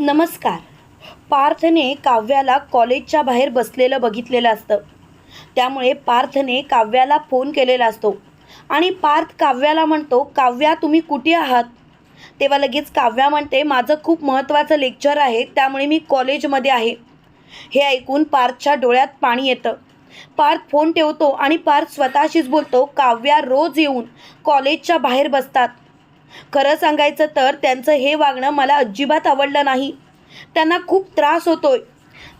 नमस्कार. पार्थने काव्याला कॉलेजच्या बाहेर बसलेलं बघितलेलं असतं. त्यामुळे पार्थने काव्याला फोन केलेला असतो. आणि पार्थ काव्याला म्हणतो काव्या तुम्ही कुठे आहात? तेव्हा लगेच काव्या म्हणते माझं खूप महत्त्वाचं लेक्चर आहे त्यामुळे मी कॉलेजमध्ये आहे. हे ऐकून पार्थच्या डोळ्यात पाणी येतं. पार्थ फोन ठेवतो आणि पार्थ स्वतःशीच बोलतो काव्या रोज येऊन कॉलेजच्या बाहेर बसतात. खरं सांगायचं तर त्यांचं हे वागणं मला अजिबात आवडलं नाही. त्यांना खूप त्रास होतोय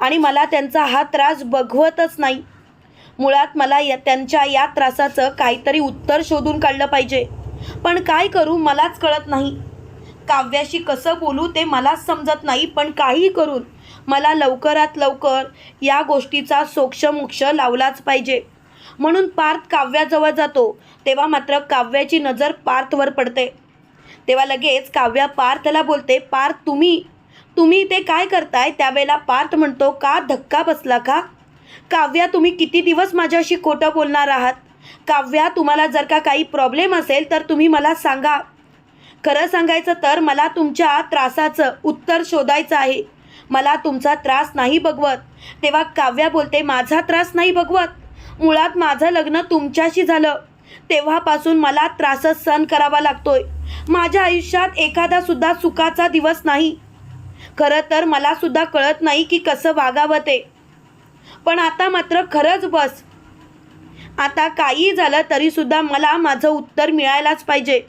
आणि मला त्यांचा हा त्रास बघवतच नाही. मुळात मला या त्यांच्या या त्रासाचं काहीतरी उत्तर शोधून काढलं पाहिजे. पण काय करू मलाच कळत नाही. काव्याशी कसं बोलू ते मलाच समजत नाही पण काही करून मला लवकरात लवकर या गोष्टीचा सोक्षमोक्ष लावलाच पाहिजे. म्हणून पार्थ काव्याजवळ जातो तेव्हा मात्र काव्याची नजर पार्थवर पडते. तेव्हा लगेच काव्या पार्थला बोलते पार्थ तुम्ही तुम्ही ते काय करताय? त्यावेळेला पार्थ म्हणतो का धक्का बसला का? काव्या तुम्ही किती दिवस माझ्याशी खोटं बोलणार आहात? काव्या तुम्हाला जर का काही प्रॉब्लेम असेल तर तुम्ही मला सांगा. खरं सांगायचं तर मला तुमच्या त्रासाचं उत्तर शोधायचं आहे. मला तुमचा त्रास नाही बघवत. तेव्हा काव्या बोलते माझा त्रास नाही बघवत. मुळात माझं लग्न तुमच्याशी झालं. तेव्हापासून मला त्रासच सहन करावा लागतोय. माझ्या आयुष्यात एखादा सुद्धा सुखाचा दिवस नाही. खरं तर मला सुद्धा कळत नाही की कसं वागावं ते. पण आता मात्र खरंच बस. आता काही झालं तरीसुद्धा मला माझं उत्तर मिळायलाच पाहिजे.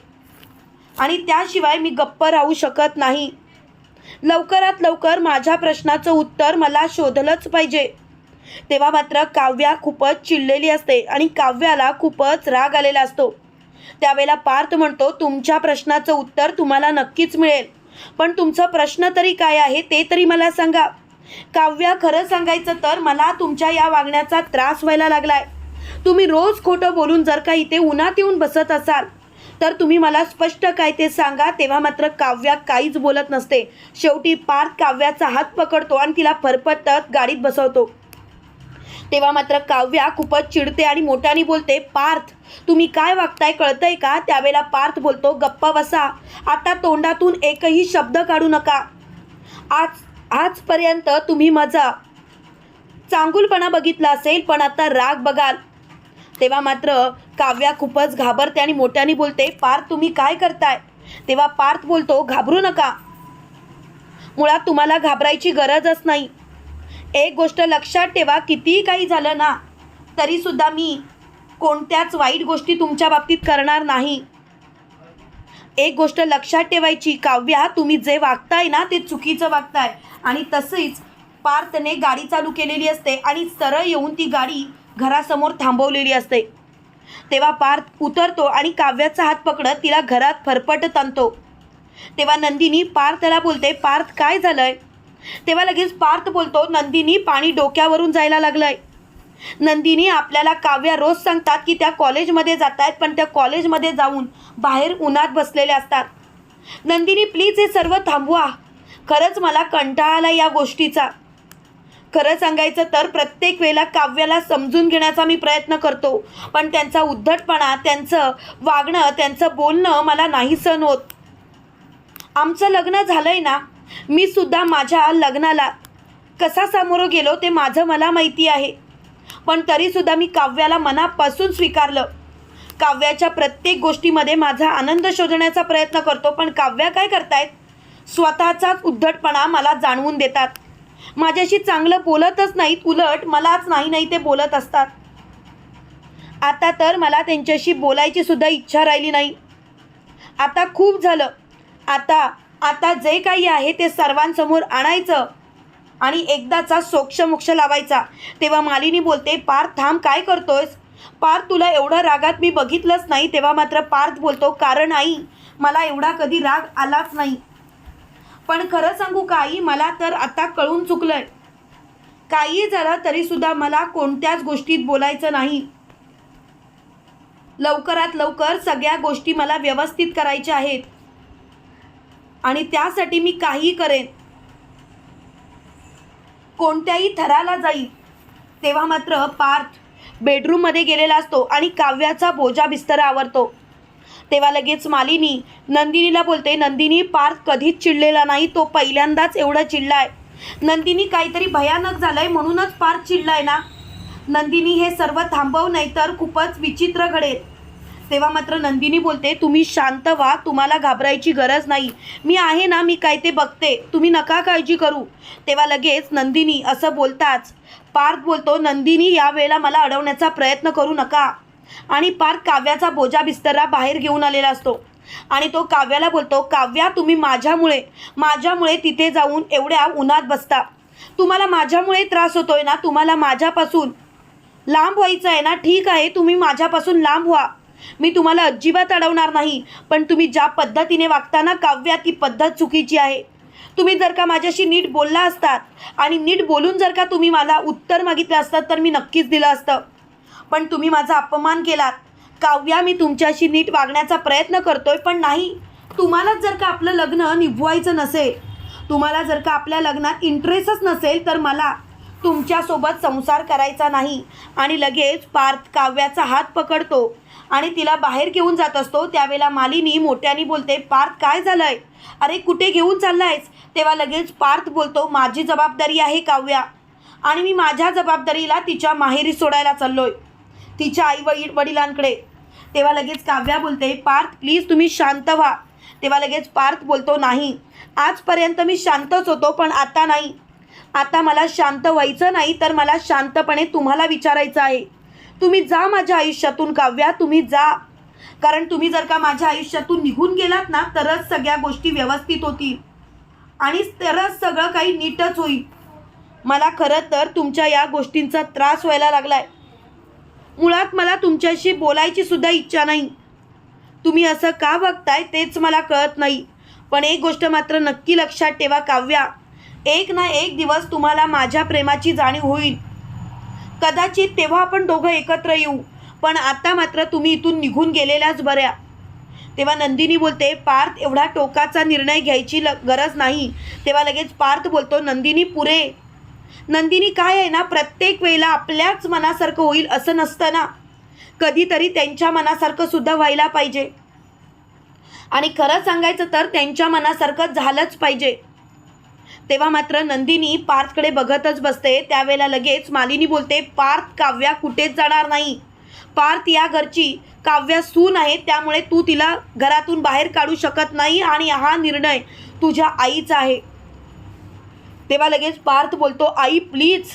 आणि त्याशिवाय मी गप्प राहू शकत नाही. लवकरात लवकर माझ्या प्रश्नाचं उत्तर मला शोधलंच पाहिजे. तेव्हा मात्र काव्या खूपच चिडलेली असते आणि काव्याला खूपच राग आलेला असतो. त्यावेळेला पार्थ म्हणतो तुमच्या प्रश्नाचं उत्तर तुम्हाला नक्कीच मिळेल. पण तुमचा प्रश्न तरी काय आहे ते तरी मला सांगा. काव्या खरं सांगायचं तर मला तुमच्या या वागण्याचा त्रास व्हायला लागलाय. तुम्ही रोज खोटं बोलून जर का इथे उन्हात येऊन बसत असाल तर तुम्ही मला स्पष्ट काय ते सांगा. तेव्हा मात्र काव्या काहीच बोलत नसते. शेवटी पार्थ काव्याचा हात पकडतो आणि तिला फरफटत गाडीत बसवतो. तेव्हा मात्र काव्या खूपच चिडते आणि मोठ्याने बोलते पार्थ तुम्ही काय वागताय कळतंय का? त्यावेळेला पार्थ बोलतो गप्पा बसा. आता तोंडातून एकही शब्द काढू नका. आज आजपर्यंत तुम्ही माझा चांगुलपणा बघितला असेल पण आता राग बघाल. तेव्हा मात्र काव्या खूपच घाबरते आणि मोठ्याने बोलते पार्थ तुम्ही काय करताय? तेव्हा पार्थ बोलतो घाबरू नका. मुळात तुम्हाला घाबरायची गरजच नाही. एक गोष्ट लक्षात ठेवा कितीही काही झालं ना तरीसुद्धा मी कोणत्याच वाईट गोष्टी तुमच्या बाबतीत करणार नाही. एक गोष्ट लक्षात ठेवायची काव्या तुम्ही जे वागताय ना ते चुकीचं वागताय. आणि तसेच पार्थने गाडी चालू केलेली असते आणि सरळ येऊन ती गाडी घरासमोर थांबवलेली असते. तेव्हा पार्थ उतरतो आणि काव्याचा हात पकडत तिला घरात फरफटत आणतो. तेव्हा नंदिनी पार्थला बोलते पार्थ काय झालंय? तेव्हा लगेच पार्थ बोलतो नंदिनी पाणी डोक्यावरून जायला लागलंय. नंदिनी आपल्याला काव्या रोज सांगतात की त्या कॉलेजमध्ये जात आहेत पण त्या कॉलेजमध्ये जाऊन बाहेर उन्हात बसलेले असतात. नंदिनी प्लीज हे सर्व थांबवा. खरंच मला कंटाळा आला या गोष्टीचा. खरं सांगायचं तर प्रत्येक वेळेला काव्याला समजून घेण्याचा मी प्रयत्न करतो पण त्यांचा उद्धटपणा त्यांचं वागणं त्यांचं बोलणं मला नाही सण होत. आमचं लग्न झालंय ना मी सुद्धा माझ्या लग्नाला कसा सामोरं गेलो ते माझं मला माहिती आहे. पण तरीसुद्धा मी काव्याला मनापासून स्वीकारलं. काव्याच्या प्रत्येक गोष्टीमध्ये माझा आनंद शोधण्याचा प्रयत्न करतो पण काव्या काय करतायत? स्वतःचाच उद्धटपणा मला जाणवून देतात. माझ्याशी चांगलं बोलतच नाहीत उलट मलाच नाही नाही ते बोलत असतात. आता तर मला त्यांच्याशी बोलायची सुद्धा इच्छा राहिली नाही. आता खूप झालं. आता आता जे काही आहे ते सर्वांसमोर आणायचं आणि एकदाचा सोक्षमोक्ष लावायचा. तेव्हा मालिनी बोलते पार्थ थांब काय करतोयस? पार्थ तुला एवढं रागात मी बघितलंच नाही तेव्हा मात्र पार्थ बोलतो कारण आई मला एवढा कधी राग आलाच नाही. पण खरं सांगू काही मला तर आता कळून चुकलंय. काही झालं तरीसुद्धा मला कोणत्याच गोष्टीत बोलायचं नाही. लवकरात लवकर सगळ्या गोष्टी मला व्यवस्थित करायच्या आहेत. आणि त्यासाठी मी काही करेन. कोणत्याही थराला जाईल तेव्हा मात्र पार्थ बेडरूममध्ये गेलेला असतो आणि काव्याचा बोजा बिस्तर आवरतो. तेव्हा लगेच मालिनी नंदिनीला बोलते नंदिनी पार्थ कधीच चिडलेला नाही तो पहिल्यांदाच एवढा चिडलाय. नंदिनी काहीतरी भयानक झालंय म्हणूनच पार्थ चिडलाय ना. नंदिनी हे सर्व थांबव नाही तर खूपच विचित्र घडेल. तेव्हा मात्र नंदिनी बोलते तुम्ही शांत व्हा तुम्हाला घाबरायची गरज नाही. मी आहे ना मी काय ते बघते. तुम्ही नका काळजी करू. तेव्हा लगेच नंदिनी असं बोलताच पार्थ बोलतो नंदिनी यावेळेला मला अडवण्याचा प्रयत्न करू नका. आणि पार्थ काव्याचा बोजा बिस्तरा बाहेर घेऊन आलेला असतो. आणि तो काव्याला बोलतो काव्या तुम्ही माझ्यामुळे माझ्यामुळे तिथे जाऊन एवढ्या उन्हात बसता. तुम्हाला माझ्यामुळे त्रास होतोय ना तुम्हाला माझ्यापासून लांब व्हायचं आहे ना ठीक आहे तुम्ही माझ्यापासून लांब व्हा. मी तुम्हाला अजिबात अडवणार नाही पण तुम्ही ज्या पद्धतीने वागताना काव्या ती पद्धत चुकीची आहे. तुम्ही जर का माझ्याशी नीट बोलला असतात आणि नीट बोलून जर का तुम्ही मला उत्तर मागितलं असतात तर मी नक्कीच दिलं असतं. पण तुम्ही माझा अपमान केलात. काव्या मी तुमच्याशी नीट वागण्याचा प्रयत्न करतोय पण नाही. तुम्हालाच जर का आपलं लग्न निभवायचं नसेल तुम्हाला जर का आपल्या लग्नात इंटरेस्टच नसेल तर मला तुमच्यासोबत संसार करायचा नाही आणि लगेच पार्थ काव्याचा हात पकडतो आणि तिला बाहेर घेऊन जात असतो. त्यावेळेला मालिनी मोठ्याने बोलते पार्थ काय झालंय? अरे कुठे घेऊन चाललायस? तेव्हा लगेच पार्थ बोलतो माझी जबाबदारी आहे काव्या आणि मी माझ्या जबाबदारीला तिच्या माहेरी सोडायला चाललोय तिच्या आई वडील वडिलांकडे. तेव्हा लगेच काव्या बोलते पार्थ प्लीज तुम्ही शांत व्हा. तेव्हा लगेच पार्थ बोलतो नाही आजपर्यंत मी शांतच होतो पण आता नाही. आता मला शांत व्हायचं नाही तर मला शांतपणे तुम्हाला विचारायचं आहे. तुम्ही जा माझ्या आयुष्यातून काव्या तुम्ही जा. कारण तुम्ही जर का माझ्या आयुष्यातून निघून गेलात ना तरच सगळ्या गोष्टी व्यवस्थित होतील. आणि तरच सगळं काही नीटच होईल. मला खरं तर तुमच्या या गोष्टींचा त्रास व्हायला लागलाय. मुळात मला तुमच्याशी बोलायची सुद्धा इच्छा नाही. तुम्ही असं का बघताय तेच मला कळत नाही. पण एक गोष्ट मात्र नक्की लक्षात ठेवा काव्या. एक ना एक दिवस तुम्हाला माझ्या प्रेमाची जाणीव होईल. कदाचित तेव्हा आपण दोघं एकत्र येऊ पण आता मात्र तुम्ही इथून निघून गेलेल्याच बऱ्या. तेव्हा नंदिनी बोलते पार्थ एवढा टोकाचा निर्णय घ्यायची ल गरज नाही. तेव्हा लगेच पार्थ बोलतो नंदिनी पुरे. नंदिनी काय आहे ना प्रत्येक वेळेला आपल्याच मनासारखं होईल असं नसतं ना. कधीतरी त्यांच्या मनासारखं सुद्धा व्हायला पाहिजे. आणि खरं सांगायचं तर त्यांच्या मनासारखं झालंच पाहिजे. तेव्हा मात्र नंदिनी पार्थकडे बघतच बसते. त्यावेळेला लगेच मालिनी बोलते पार्थ काव्या कुठेच जाणार नाही. पार्थ या घरची काव्या सून आहे त्यामुळे तू तिला घरातून बाहेर काढू शकत नाही आणि हा निर्णय तुझ्या आईचा आहे. तेव्हा लगेच पार्थ बोलतो आई प्लीज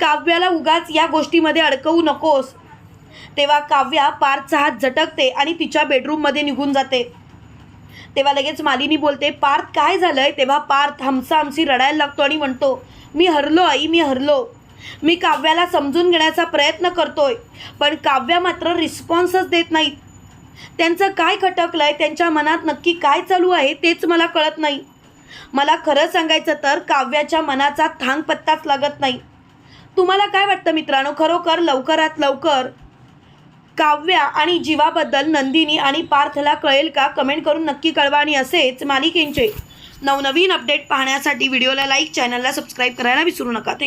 काव्याला उगाच या गोष्टीमध्ये अडकवू नकोस. तेव्हा काव्या पार्थचा हात झटकते आणि तिच्या बेडरूममध्ये निघून जाते. तेव्हा लगेच मालिनी बोलते पार्थ काय झालंय? तेव्हा पार्थ हमसा हमसी रडायला लागतो आणि म्हणतो मी हरलो आई मी हरलो. मी काव्याला समजून घेण्याचा प्रयत्न करतोय पण काव्या मात्र रिस्पॉन्सच देत नाहीत. त्यांचं काय खटकलंय त्यांच्या मनात नक्की काय चालू आहे तेच मला कळत नाही. मला खरं सांगायचं तर काव्याच्या मनाचा थांग पत्ताच लागत नाही. तुम्हाला काय वाटतं मित्रांनो? खरोखर लवकरात लवकर काव्या आणि जीवाबद्दल नंदिनी आणि पार्थला कळेल का? कमेंट करून नक्की कळवा आणि असेच मालिकेंचे नवनवीन अपडेट पाहण्यासाठी व्हिडिओला लाईक चॅनलला सबस्क्राईब करायला विसरू नका. थँक्यू